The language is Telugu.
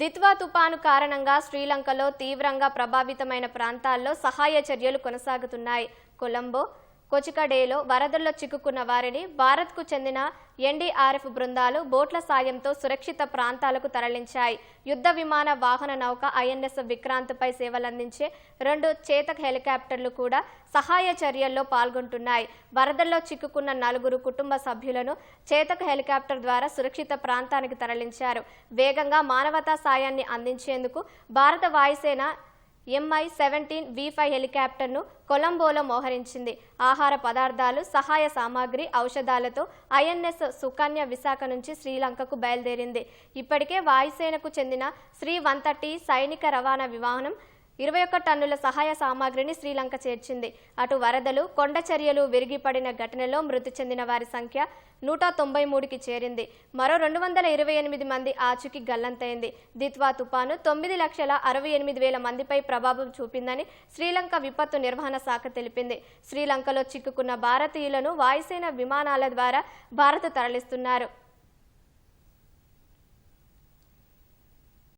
దిత్వా తుపాను కారణంగా శ్రీలంకలో తీవ్రంగా ప్రభావితమైన ప్రాంతాల్లో సహాయ చర్యలు కొనసాగుతున్నాయి. కొలంబో కొచికడేలో వరదల్లో చిక్కుకున్న వారిని భారత్కు చెందిన ఎన్డీఆర్ఎఫ్ బృందాలు బోట్ల సాయంతో సురక్షిత ప్రాంతాలకు తరలించాయి. యుద్ధ విమాన వాహన నౌక ఐఎన్ఎస్ విక్రాంత్పై సేవలందించే రెండు చేతక్ హెలికాప్టర్లు కూడా సహాయ చర్యల్లో పాల్గొంటున్నాయి. వరదల్లో చిక్కుకున్న నలుగురు కుటుంబ సభ్యులను చేతక హెలికాప్టర్ ద్వారా సురక్షిత ప్రాంతానికి తరలించారు. వేగంగా మానవతా సాయాన్ని అందించేందుకు భారత వాయుసేన ఎంఐ సెవెంటీన్ వి ఫైవ్ హెలికాప్టర్ను కొలంబోలో మోహరించింది. ఆహార పదార్థాలు సహాయ సామాగ్రి ఔషధాలతో ఐఎన్ఎస్ సుకన్య విశాఖ నుంచి శ్రీలంకకు బయలుదేరింది. ఇప్పటికే వాయుసేనకు చెందిన శ్రీ వన్ థర్టీ సైనిక రవాణా వివాహం ఇరవై ఒక్క టన్నుల సహాయ సామాగ్రిని శ్రీలంక చేర్చింది. అటు వరదలు కొండ చర్యలు విరిగిపడిన ఘటనలో మృతి చెందిన వారి సంఖ్య నూట తొంభై మూడుకి చేరింది. మరో రెండు వందల ఇరవై ఎనిమిది మంది ఆచూకీ గల్లంతైంది. దిత్వా తుపాను తొమ్మిది లక్షల అరవై ఎనిమిది వేల మందిపై ప్రభావం చూపిందని శ్రీలంక విపత్తు నిర్వహణ శాఖ తెలిపింది. శ్రీలంకలో చిక్కుకున్న భారతీయులను వాయుసేన విమానాల ద్వారా భారత్ తరలిస్తున్నారు.